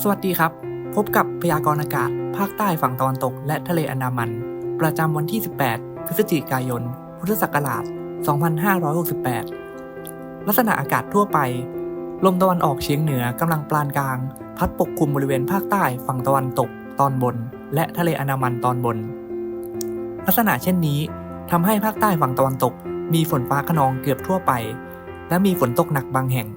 สวัสดีครับ พบกับพยากรณ์อากาศ ภาคใต้ฝั่งตะวันตก และทะเลอันดามัน ประจำวันที่ 18 พฤศจิกายน พุทธศักราช 2568 ลักษณะอากาศทั่วไป ลมตะวันออกเฉียงเหนือกำลังปานกลาง พัดปกคลุมบริเวณภาคใต้ฝั่งตะวันตก ตอนบน และทะเลอันดามันตอนบน ลักษณะเช่นนี้ทำให้ภาคใต้ฝั่งตะวันตก มีฝนฟ้าขนองเกือบทั่วไป และมีฝนตกหนักบางแห่ง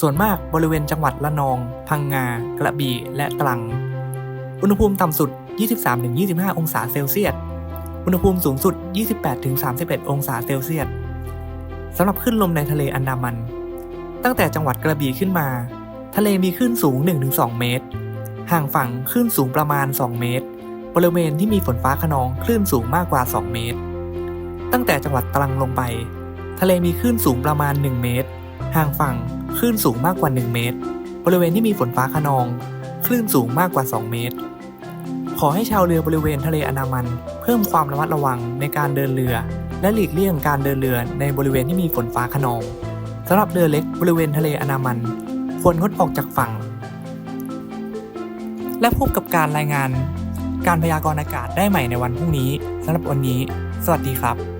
ส่วนมากบริเวณจังหวัดละนอง พังงา กระบี่ และตรัง อุณหภูมิต่ำสุด 23-25 องศาเซลเซียส อุณหภูมิสูงสุด 28-31 องศาเซลเซียสสำหรับคลื่นลมในทะเลอันดามัน ตั้งแต่จังหวัดกระบี่ขึ้นมา ทะเลมีคลื่นสูง 1-2 เมตร ห่างฝั่งคลื่นสูงประมาณ 2 เมตร บริเวณที่มีฝนฟ้าขนองคลื่นสูงมากกว่า 2 เมตร ตั้งแต่จังหวัดตรังลงไป ทะเลมีคลื่นสูงประมาณ 1 เมตร ห่างฝั่งคลื่นสูงมากกว่า 1 เมตร บริเวณที่มีฝนฟ้าขนอง คลื่นสูงมากกว่า 2 เมตร ขอให้ชาวเรือบริเวณทะเลอันดามัน เพิ่มความระมัดระวังในการเดินเรือ และหลีกเลี่ยงการเดินเรือในบริเวณที่มีฝนฟ้าขนองสำหรับเรือเล็กบริเวณทะเลอันดามัน ควรงดออกจากฝั่ง และพบกับการรายงาน การพยากรณ์อากาศได้ใหม่ในวันพรุ่งนี้สำหรับวันนี้ สวัสดีครับ